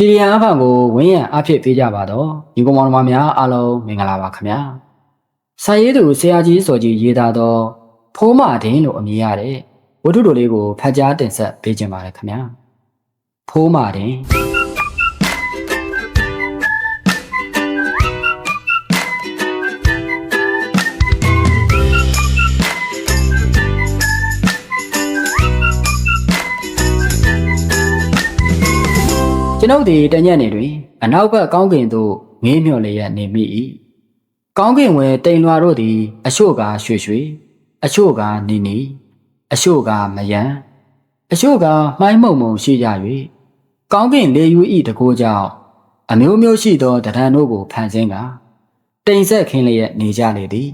စီရီယံအဖန်ကိုဝင်းရံအဖြစ်ပေးကြပါတော့ညီကောင်မောင်နှမများအားလုံးမင်္ဂလာပါခင်ဗျာစာရေးသူဆရာကြီးစော်ကြီးရေးသားသောဖိုးမဒင်းလို့အမည်ရတဲ့ဝတ္ထုတိုလေးကိုဖတ်ကြားတင်ဆက်ပေးခြင်းပါတယ်ခင်ဗျာဖိုးမဒင်း ကျွန်ုပ်ဒီတညက်နေတွင် အနောက်ဘက်ကောင်းကင်သို့ငေးမြော်လျက်နေမိ၏ကောင်းကင်ဝယ်တိမ်လွာတို့သည် အချို့ကရွှေရွှေအချို့ကနီနီအချို့ကမယံအချို့ကမှိုင်းမုံမုံရှိကြ၍ကောင်းကင်လေယူဤတကိုးကြောင့်အမျိုးမျိုးရှိသောတဏ္ဍန်တို့ကိုဖန်ဆင်းကတိမ်ဆက်ခင်းလျက်နေကြလေသည်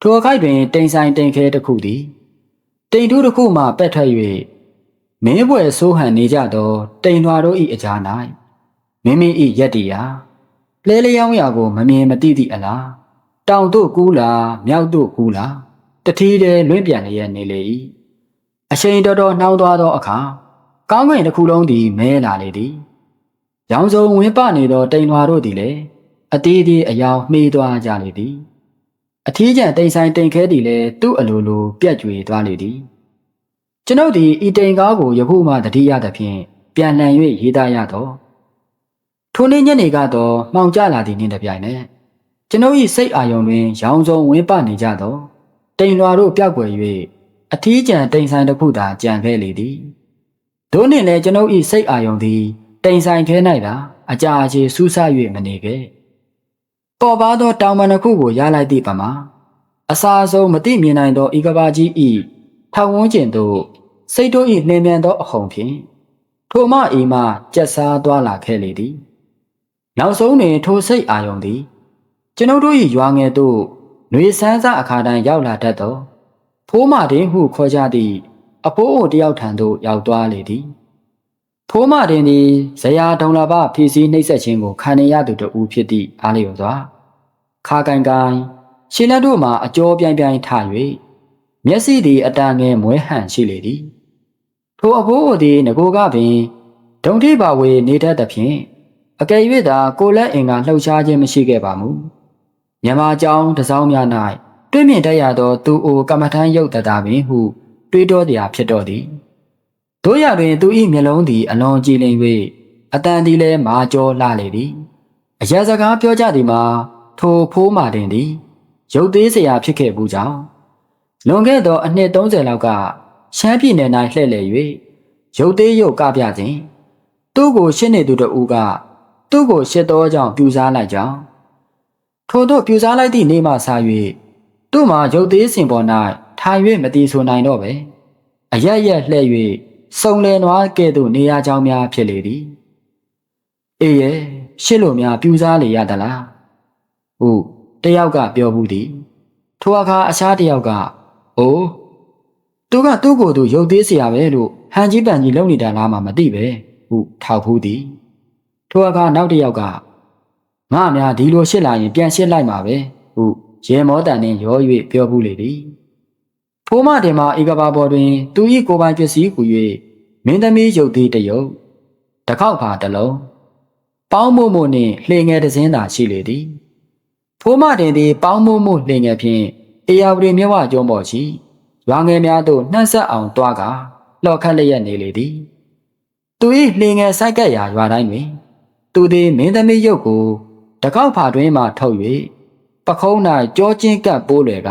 ထိုအခိုက်တွင် တိမ်ဆိုင်တိမ်ခဲတစ်ခုသည်တိမ်တူးတစ်ခုမှပက်ထွက်၍ မင်းပွဲဆိုးဟန်နေကြသောတိမ်လွာတို့၏အကြား၌မိမိ၏ရက်တီယာလဲလျောင်းရာကိုမမြင်မသိသည့်အလားတောင်တို့ကူးလာမြောက်တို့ကူးလာတထီးတည်းလွင့်ပြန်လျက်နေလေ၏အချိန်တော်တော်နှောင်းသွားသောအခါကောင်းကင်တစ်ခုလုံးသည်မဲလာလေသည်ရောင်စုံဝင်းပနေသောတိမ်လွာတို့သည်လည်းအသေးသေးအယောင်မှေးသွားကြလေသည်အထီးကျန်တိမ်ဆိုင်တိမ်ခဲသည်လည်းသူ့အလိုလိုပြက်ကြွေသွားလေသည် ကျွန်ုပ်သည်ဤတိမ်ကားကိုယခုမှတတိယသဖြင့်ပြန်လှန်၍ရေးသားရသောထိုနေ့ညနေကတော့မှောင်ကျလာသည့်နေ့တစ်ပြိုင်နက်ကျွန်ုပ်၏စိတ်အာရုံတွင် ရောင်စုံဝင်းပနေကြသောတိမ်လွာတို့ပျောက်ကွယ်၍အထီးကျန်တိမ်ဆိုင်တစ်ခုသာကြံခဲ့လေသည်သို့နှင့်လည်းကျွန်ုပ်၏စိတ်အာရုံသည်တိမ်ဆိုင်ခဲ၌သာအကြာအခြေစူးဆ၍မနေခဲ့ပေါ်ပါသောတောင်ပန်တစ်ခုကိုရလိုက်သည့်ပမာအစာဆုံးမတိမြင်နိုင်သောဤကဘာကြီး၏ထောင်ဝန်းကျင်သို့ စိတ်တို့၏နှင်းမြန်သောအဟုန်ဖြင့်ထိုမအီမှကြက်စားသွားလာခဲ့လေသည်နောက်ဆုံးတွင်ထိုစိတ်အာယုံသည် ကျွန်ုပ်တို့၏ရွာငယ်သို့ຫນွေဆန်းစားအခါတိုင်းရောက်လာတတ်သောဖိုးမတင်ဟုခေါ်ကြသည့်အဖိုးအိုတယောက်ထံသို့ရောက်သွားလေသည်ဖိုးမတင်သည်ဇရာဒုံလာပဖြည့်စည်းနှိပ်စက်ခြင်းကိုခံနေရသူတူဖြစ်သည့်အားလျော်စွာခါကန်ကန်ရှင်းလက်တို့မှာအကျော်ပြိုင်ပြိုင်ထ၍မျက်စိသည်အတန်ငယ်မွဲဟန်ရှိလေသည် ထိုအဖိုးအိုသည် ငကိုကပင်ဒုံထိပါဝေနေတတ်သဖြင့်အကယ်၍သာကိုလက်အင်ကလှုပ်ရှားခြင်းမရှိခဲ့ပါမူမြန်မာကျောင်းတစောင်းများ၌တွေ့မြင်တတ်ရသော သူအိုကမ္မထမ်းရုပ်တတာပင်ဟု တွေးတောတရားဖြစ်တော်သည်တို့ရတွင်သူ၏မျက်လုံးသည်အလွန်ကြည်လင်၍အတန်သည်လည်းမာကျောလှလေသည်အရာစကားပြောကြသည်မှာထိုဖိုးမာတင်သည် ရုပ်သေးစရာဖြစ်ခဲ့ဘူးကြောင်းလွန်ခဲ့သောအနှစ်30လောက်က ရှမ်းပြည်နယ်၌လှည့်လည်၍ရုပ်သေးရုပ်ကပြခြင်းသူ့ကိုရှင်းနေသူတို့ကသူ့ကိုရှစ်တော်ကြောင့်ပြူစားလိုက်ကြောင်းထို့သောပြူစားလိုက်သည့်နေ့မှစ၍သူ့မှာရုပ်သေးစင်ပေါ်၌ထိုင်၍မတီဆိုနိုင်တော့ပဲအရရက်လှဲ့၍စုံလည်နွားကဲ့သို့နေရာကြောင်းများဖြစ်လေသည်အေးရဲ့ရှစ်လိုများပြူစားလေရသလားဟုတယောက်ကပြောဘူးသည်ထိုအခါအခြားတယောက်ကအိုး သူကသူ့ကိုယ်သူရုပ်သေးเสียပဲလို့ဟန်ကြီးပန်ကြီးလုံနေတာလားမှမသိပဲဟုထောက်ဖူးသည်ထိုအခါနောက်တစ်ယောက်ကငါများဒီလိုရှစ်လာရင်ပြန်ရှစ်လိုက်မှာပဲဟုရေမောတန်နှင့်ရော၍ပြောဘူးလေသည်ဖိုးမတင်မှာဧကဘာပေါ်တွင် သူ၏ကိုယ်ပိုင်ပစ္စည်းကူ၍မင်းသမီးရုပ်သေးတရုပ်တခောက်ဖာတစ်လုံးပေါင်းမို့မို့နှင့်လှေငယ်တစ်စင်းသာရှိလေသည်ဖိုးမတင်သည်ပေါင်းမို့မို့လှေငယ်ဖြင့်အေယာဝတီမြဝကျုံးပေါ်ရှိ ရွာငယ်များသို့နှံ့ဆက်အောင်တွားကလှော်ခတ်လျက်နေလေသည်သူ၏လှေငယ်စိုက်ကပ်ရာရွာတိုင်းတွင် သူသည်မင်းသမီးရုပ်ကိုတကောက်ဖာတွင်မှထုတ်၍ပခုံး၌ကြောချင်းကပ်ပိုးလွယ်က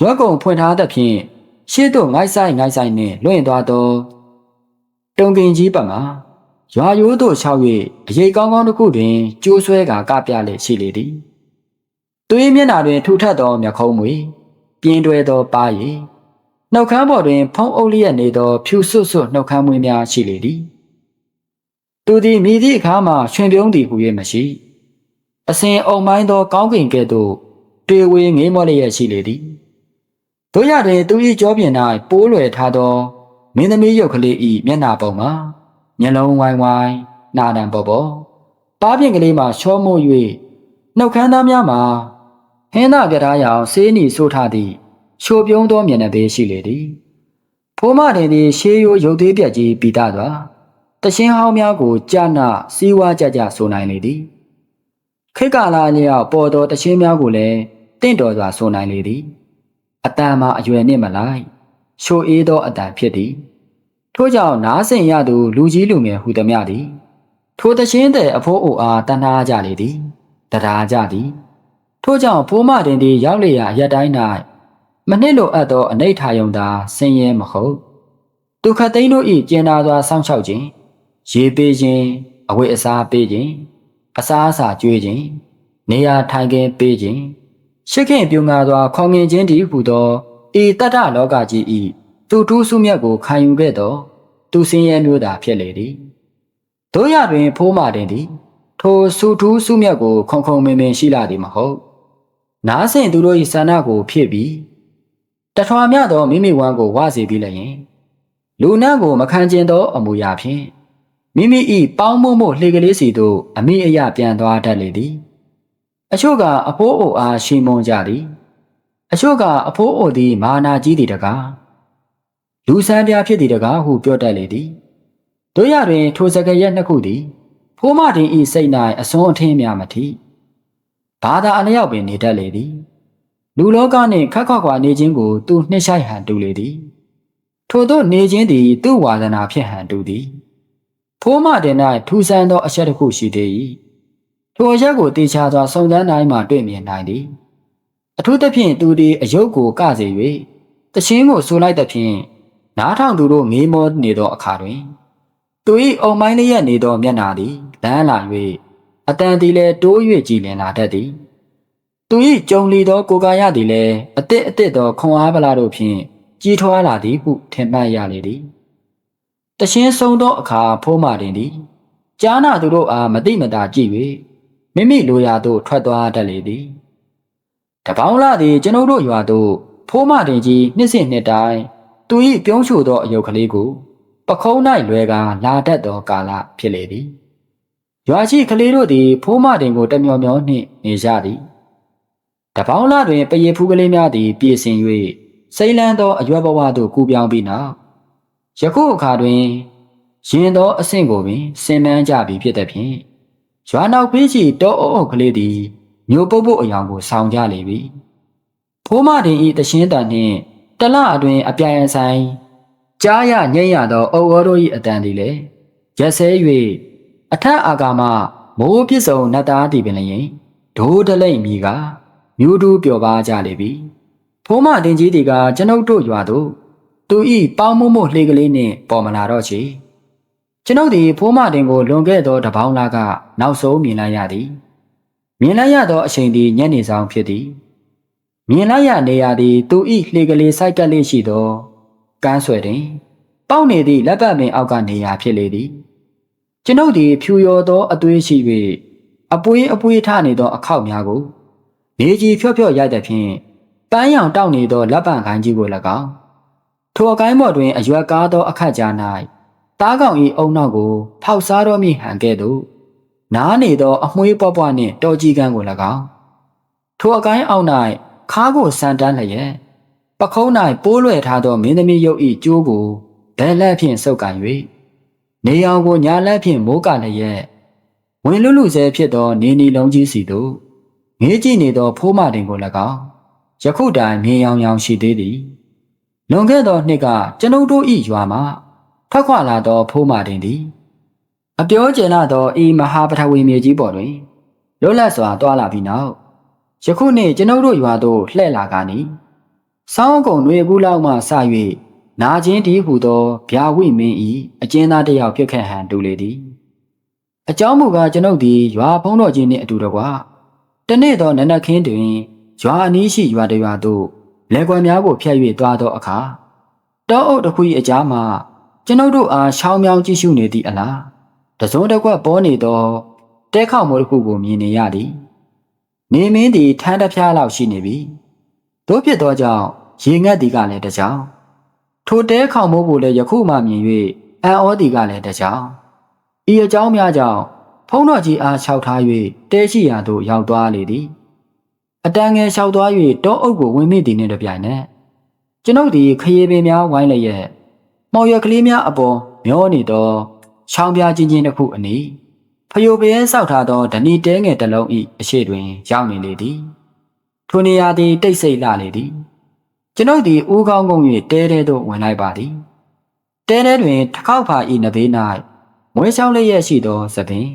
ရွက်ကုံဖွင့်ထားသဖြင့်ရှေ့သို့ငိုက်ဆိုင်ငိုက်ဆိုင်နှင့်လွင့်သွားသောတုံကင်ကြီးပတ်မှာရွာရိုးသို့ခြောက်၍အရေးကောင်းကောင်းတစ်ခုတွင်ကျိုးဆွဲကကပြလေရှိလေသည်သူ၏မျက်နှာတွင်ထူထပ်သောမျက်ခုံးမွေ ပြင်းတွဲသောပါးရည်နှုတ်ခမ်းပေါ်တွင် ဖုံးအုပ်လျက်နေသော ဖြူဆွတ်ဆွတ်နှုတ်ခမ်းမွေးများရှိလေသည်သူသည်မိသည့်အခါမှရွှင်ပြုံးသည်ဟူ၍မရှိအစဉ်အုံမိုင်းသော ကောင်းကင်ကဲ့သို့တွေ့ဝေငေးမောလျက်ရှိလေသည်တို့ရတွင်သူ၏ကြောပြင်၌ပိုးလွယ်ထားသောမင်းသမီးရုပ်ကလေး၏မျက်နှာပုံမှာမျက်လုံးဝိုင်းဝိုင်းနာဒံပေါ်ပေါ်ပါးပြင်ကလေးမှာချောမို့၍နှုတ်ခမ်းသားများမှာ ဟင်းသာကြထားရောင်ဆေးနီဆိုးထားသည့်ရှိုပြုံးသောမျက်နှာပေးရှိလေသည်ဖိုးမတင်သည်ရှေးရိုးရုပ်သေးပြက်ကြီးပြီးသားသွားတရှင်းဟောင်းများကိုကြာနာစီးဝါးကြကြဆိုနိုင်လေသည်ခေတ်ကာလလျောက်ပေါ်တော်တရှင်းများကိုလည်းတင့်တော်စွာဆိုနိုင်လေသည်အတန်မှာအရွယ်နှင့်မလိုက်ရှိုအေးသောအတန်ဖြစ်သည်ထို့ကြောင့်နားဆင်ရသူလူကြီးလူငယ်ဟူသည်များသည် ထိုတရှင်းတဲ့အဖိုးအိုအားတနာကြလေသည်တရားကြသည် ထို့ကြောင့်ဖိုးမတင်သည်ရောက်လေရာရက်တိုင်း၌မနှစ်လိုအပ်သောအနိဋ္ဌာယုံသာဆင်းရဲမဟုတ်ဒုက္ခသိန်းတို့၏ကျင်နာစွာစောင့်ရှောက်ခြင်းရေပေးခြင်းအဝိအစားပေးခြင်းအစားအစာကျွေးခြင်းနေရာထိုင်ခင်းပေးခြင်းရှစ်ခင်ပြုံငါစွာခေါငင်ခြင်းတည်းဟူသောဤတတ္တလောကကြီးဤသူတူးစုမြတ်ကိုခံယူခဲ့သောသူစင်းရဲမျိုးသာဖြစ်လေသည်တို့ရတွင်ဖိုးမာတင်သည် ထိုစုထူးစုမြတ်ကိုခုံခုံမင်မင်ရှိလာသည်မဟုတ် နားဆင်သူတို့၏ဆန္ဒကိုဖြစ်ပြီးတထွာမြသောမိမိဝမ်းကိုဝစေပြီးလည်းရင်လူနတ်ကိုမခံကျင်သောအမူအရာဖြင့်မိမိ၏ပေါင်းမို့မို့လှေကလေးစီသို့အမိအယပြန်သွားတတ်လေသည် အချို့ကအဖိုးအိုအားရှိမွန်ကြသည်အချို့ကအဖိုးအိုသည်မာနာကြီးသည်တကားလူဆန်းပြားဖြစ်သည်တကားဟုပြောတတ်လေသည်တို့ရတွင် ထိုစကရက်နှစ်ခုသည်ဖိုးမတင်ဤစိတ်၌အစွန်းအထင်းများမထီ ဘာသာအလျောက်ပင်နေတတ်လေသည် လူလောကနှင့်ခက်ခွာခွာနေခြင်းကို သူနှစ်ဆိုင်ဟန်တူလေသည် ထို့သောနေခြင်းသည် သူ့ဝါဒနာဖြစ်ဟန်တူသည်ဖိုးမတင်၌ထူဆန်းသောအချက်တစ်ခုရှိသေး၏ထိုအချက်ကိုတေချာစွာစုံစမ်းနိုင်မှတွေ့မြင်နိုင်သည်အထူးသဖြင့်သူသည်အယုတ်ကိုကစေ၍တခြင်းကိုဆိုလိုက်သဖြင့်နားထောင်သူတို့ငေးမောနေသောအခါတွင် သူ၏အုံမိုင်းလျက်နေသောမျက်နာသည်လန်းလာ၍ အတန်သည်လည်းတိုး၍ကြည်လင်လာတတ်သည်သူ၏ကြုံလီသောကိုယ်ကာယသည်လည်းအစ်စ်အစ်စ်သောခွန်အားပလာတို့ဖြင့်ကြီးထွားလာသည်ဟုထင်မှတ်ရလေသည်တခြင်းဆုံးသောအခါဖိုးမာတင်သည်ကြားနာသူတို့အားမတိမတာကြည့်၍မိမိလိုရာသို့ထွက်သွားတတ်လေသည်တပေါင်းလာသည်ကျွန်ုပ်တို့ရွာသို့ဖိုးမတင်ကြီးနှစ်စဉ်နှစ်တိုင်းသူ၏ပြုံးချိုသောအယုတ်ကလေးကိုပခုံး၌လွဲကာလာတတ်သောကာလဖြစ်လေသည် ရွာရှိကလေးတို့သည်ဖိုးမတင်ကိုတမျောမျောနှင့်နေကြသည်တပေါင်းလာတွင်ပရေဖူးကလေးများသည်ပြည့်စင်၍စိမ့်လန်းသောအရွက်ဘဝသို့ကူးပြောင်းပြီးနောက်ယခုအခါတွင်ရင်သောအဆင့်ကိုပင်ဆင်မန်းကြပြီဖြစ်သည်ဖြင့်ရွာနောက်ဖေးချီတောအုပ်ကလေးသည်မျိုးပုတ်ပုတ်အယောင်ကိုဆောင်ကြလေပြီဖိုးမတင်ဤတရှင်းတန်နှင့်တလအတွင်အပြိုင်အဆိုင်ကြားရညံ့ရသောအုပ်ဝတို့၏အတန်သည်လည်းရက်ဆဲ၍ အထက်အာကာမမိုးပြစ်စုံနတ်သားတည်ပင်လျင်ဒိုးတလိမ့်မိကမြို့တူပျော်ပါကြလေပြီဖိုးမတင်ကြီးတီကကျွန်ုပ်တို့ရွာသို့သူဤပေါင်းမမို့လှေကလေးနှင့်ပေါ်မလာတော့ချေကျွန်ုပ်သည်ဖိုးမတင်ကိုလွန်ခဲ့သောတပေါင်းလားကနောက်ဆုံးမြင်လိုက်ရသည်မြင်လိုက်ရသောအချိန်သည်ညနေဆောင်ဖြစ်သည်မြင်လိုက်ရနေရာသည်သူဤလှေကလေးစိုက်ကပ်လေးရှိသောကမ်းဆွဲတွင် ပေါက်နေသည့်လက်ပတ်ပင်အောက်ကနေရာဖြစ်လေသည် ကျွန်ုပ်သည်ဖြူရောသောအသွေးရှိ၍အပွေးအပွေးထနေသောအခောက်များကိုနေကြီးဖြော့ဖြော့ရိုက်သည်ဖြင့်ပန်းရောင်တောက်နေသောလက်ပံခိုင်းကြီးကို၎င်းထိုအကိုင်းပေါ်တွင်အရွက်ကားသောအခက်ကြား၌တားကောင်၏အုံနောက်ကို ဖောက်စားတော်မူဟန်ကဲ့သို့နားနေသောအမွှေးပွားပွားနှင့်တော်ကြီးကန်းကို၎င်းထိုအကိုင်းအောက်၌ခါးကိုဆန်တန်းလျက်ပခုံး၌ပိုးလွယ်ထားသောမင်းသမီးရုပ်၏ကျိုးကိုဘဲလက်ဖြင့်ဆုပ်ကန်၍ နေအောင်ကိုညာလက်ဖြင့်မိုးကလျက်ဝင်လွတ်လူဆဲဖြစ်သောနေနီလုံးကြီးစီသို့ငေးကြည့်နေသောဖိုးမတင်ကို၎င်းယခုတိုင်မြင်ရောင်ရောင်ရှိသေးသည်လွန်ခဲ့သောနှစ်ကကျွန်ုပ်တို့၏ရွာမှာထွက်ခွာလာသောဖိုးမတင်သည်အပြောကျင်လာသောဤမဟာပထဝီမြေကြီးပေါ်တွင်လွတ်လပ်စွာတွာလာပြီးနောက်ယခုနှစ်ကျွန်ုပ်တို့ရွာသို့လှည့်လာကနီစောင်းကုံတွေဘူးလောက်မှစ၍ နာချင်းဒီဟုသောဗျာဝိမင်းဤအကျဉ်းသားတစ်ယောက်ဖြစ်ခဲ့ဟန်တူလေသည်အကြောင်းမူကားကျွန်ုပ်သည်ရွာဖုံးတော်ကြီးနှင့်အတူတကွတနေ့သောနနက်ခင်းတွင်ရွာအနီးရှိရွာတရွာသို့လက်ကွယ်များကိုဖျက်၍သွားသောအခါတောအုပ်တစ်ခု၏အကြားမှာကျွန်ုပ်တို့အားရှောင်းမြောင်းကြည့်ရှုနေသည့်အလားတစုံတစ်ကွက်ပေါ်နေသောတဲခေါမိုးတစ်ခုကိုမြင်နေရသည်နေမင်းသည်ထန်းတစ်ဖျားလောက်ရှိနေပြီတို့ဖြစ်သောကြောင့်ရေငတ်သည်ကလည်းတကြောင် ထိုတဲခေါမိုးကိုလည်းယခုမှမြင်၍အံ့ဩသည်ကလည်းတကြောင်ဤအကြောင်းများကြောင့်ဖုံးတော်ကြီးအားလျှောက်ထား၍တဲရှိရာသို့ရောက်သွားလေသည်အတန်ငယ်လျှောက်သွား၍တောအုပ်ကိုဝင်မိသည်နှင့်တပြိုင်နက်ကျွန်ုပ်သည်ခရီးပင်များဝိုင်းလျက်မော်ရကလေးများအပေါ်မျောနေသောချောင်းပြားချင်းချင်းတစ်ခုအနီးဖယိုပရဲဆောက်ထားသောဓနီတဲငယ်တစ်လုံး၏အရှိတွင်ရောက်နေလေသည်ထိုနေရာသည်တိတ်ဆိတ်လာလေသည် ကျွန်ုပ်သည်ဦးကောင်းကုန်း၍တဲတဲသို့ဝင်လိုက်ပါသည်တဲတဲတွင်တစ်ခေါက်ဖာ၏နဘေး၌မွေးချောင်းလေးရဲ့ရှိသောသပင်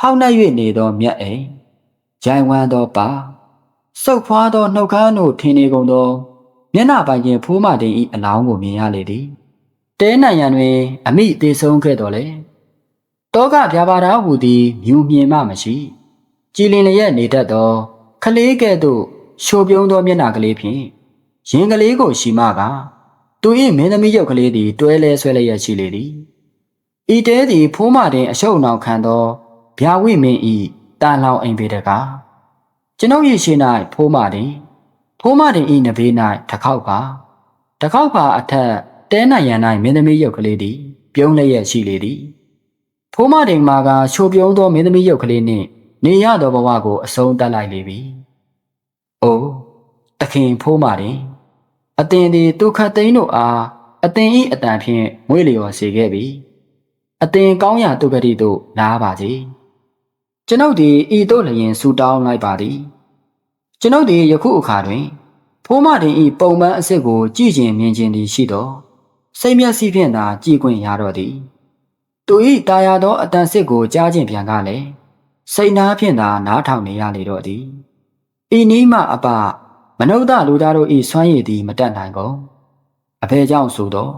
ဟောက်နှက်၍နေသောမြက်အိမ်ဂျိုင်ဝမ်းသောပါစုပ်ဖွားသောနှုတ်ခမ်းတို့ထင်းနေကုန်သော မျက်နှာပိုင်ခြင်းဖိုးမတင်၏အလောင်းကိုမြင်ရလေသည်တဲနိုင်ရန်တွင် အမိသေးဆုံးခဲ့တော်လေတောကဗျာပါတာဟူသည်မြူမြင်မှမရှိကြည်လင်လျက်နေတတ်သော ခလေးကဲ့သို့ရှိုပြုံးသောမျက်နှာကလေးဖြင့် ရင်ကလေးကိုရှိမကသူ၏မင်းသမီးရုပ်ကလေးသည်တွဲလဲဆွဲလျက်ရှိလေသည်ဤတဲသည်ဖိုးမတင်အရှုပ်နှောင်ခံသောဗျာဝိမင်းဤတာလောင်အိမ်ပေတကားကျွန်ုပ်၏ရှေ့၌ဖိုးမတင်ဖိုးမတင်ဤနဘေး၌တစ်ခေါက်ပါတစ်ခေါက်ပါအထက်တဲနိုင်ရန်၌မင်းသမီးရုပ်ကလေးသည် ပြုံးလျက်ရှိလေသည်ဖိုးမတင်မာကချိုပြုံးသောမင်းသမီးရုပ်ကလေးနှင့်နေရသောဘဝကိုအဆုံးသတ်လိုက်လေပြီ။အိုးတခင်ဖိုးမတင် အတင်သည်ဒုက္ခသိန်းတို့အားအတင်ဤအတန်ဖြင့်မွေးလျော်စေခဲ့ပြီ။အတင်ကောင်းရာဒုက္ခတိတို့လာပါစေ။ကျွန်ုပ်သည်ဤတို့လျင်ဆူတောင်းလိုက်ပါသည်။ကျွန်ုပ်သည်ယခုအခါတွင်ဖိုးမတင်ဤပုံမှန်အစ်စ်ကိုကြည်ကျင်မြင်ခြင်းသည်ရှိသောစိတ်မျက်စိဖြင့်သာကြည်ခွင့်ရတော့သည်။သူဤတာယာသောအတန်စစ်ကိုကြားခြင်းပြန်ကလည်းစိတ်နာဖြင့်သာနားထောင်နေရလေတော့သည်။ဤနည်းမှအပ မနုဿလူသားတို့ဤဆွမ်းရည်သည်မတတ်နိုင်ကုန်။အဖေကြောင့်ဆိုသော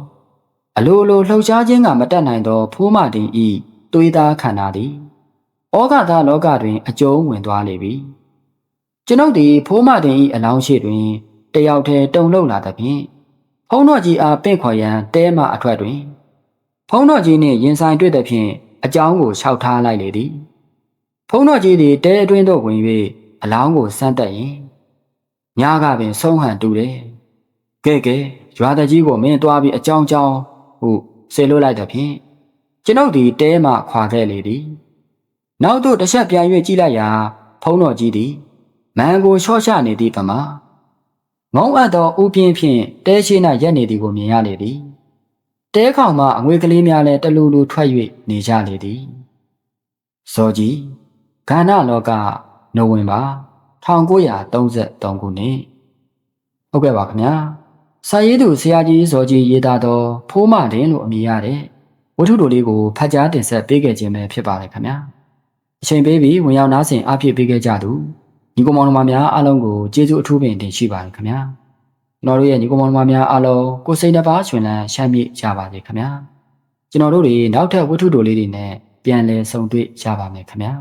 အလိုလိုလှုပ်ရှားခြင်းကမတတ်နိုင်သောဖိုးမတင်ဤသွေးသားခန္ဓာသည်ဩဃသာလောကတွင် အကျုံးဝင်သွားလေပြီ။ကျွန်ုပ်သည်ဖိုးမတင်ဤအလောင်းရှိတွင်တယောက်တည်းတုံလုံလာသဖြင့်ဖုံးတော်ကြီးအားပင့်ခေါ်ရန်တဲမှအထွက်တွင်ဖုံးတော်ကြီးနှင့်ရင်ဆိုင်တွေ့သဖြင့်အကြောင်းကိုလျှောက်ထားလိုက်လေသည်ဖုံးတော်ကြီးသည်တဲအတွင်းသို့ဝင်၍အလောင်းကိုစမ်းတက်ရင် ညကပင်ဆုံးဟန်တူတယ်ကဲကဲရွာတကြီးကိုမင်းတွားပြီးအကြောင်းကြောင်းဟုဆေလွတ်လိုက်သဖြင့်ကျွန်ုပ်သည်တဲမှခွာခဲ့လေသည်နောက်သို့တစ်ချက်ပြန်၍ကြည့်လိုက်ရာဖုံးတော်ကြီးသည်မန်ကိုချော့ချနေသည့်ပမာငုံအပ်သောဥပြင်းဖြင့်တဲရှိ၌ရက်နေသည်ကိုမြင်ရလေသည်တဲခေါင်မှအငွေကလေးများလည်းတလူလူထွက်၍နေကြလေသည်ဇော်ကြီးဂန္ဓလောကနိုဝင်ဘာ 1933ခုနှစ်ဟုတ်ကဲ့ပါခင်ဗျာစာရေးသူဆရာကြီးဇော်ကြီးရေးသားသောဖိုးမတင်လို့အမည်ရတဲ့ဝတ္ထုတိုလေးကိုဖတ်ကြားတင်ဆက်ပေးခဲ့ခြင်းပဲဖြစ်ပါတယ်ခင်ဗျာအချိန်ပေးပြီးဝင်ရောက်နားဆင်အားဖြည့်ပေးခဲ့ကြသူညီကောင်မောင်နှမများအားလုံးကိုကျေးဇူးအထူးပင်တင်ရှိပါတယ်ခင်ဗျာကျွန်တော်တို့ရဲ့ညီကောင်မောင်နှမများအားလုံးကိုစိတ်နှပါရှင်လန်းရှမ်းမြေ့ကြပါစေခင်ဗျာကျွန်တော်တို့တွေနောက်ထပ်ဝတ္ထုတိုလေးတွေနဲ့ပြန်လည်ဆုံတွေ့ကြပါမယ်ခင်ဗျာ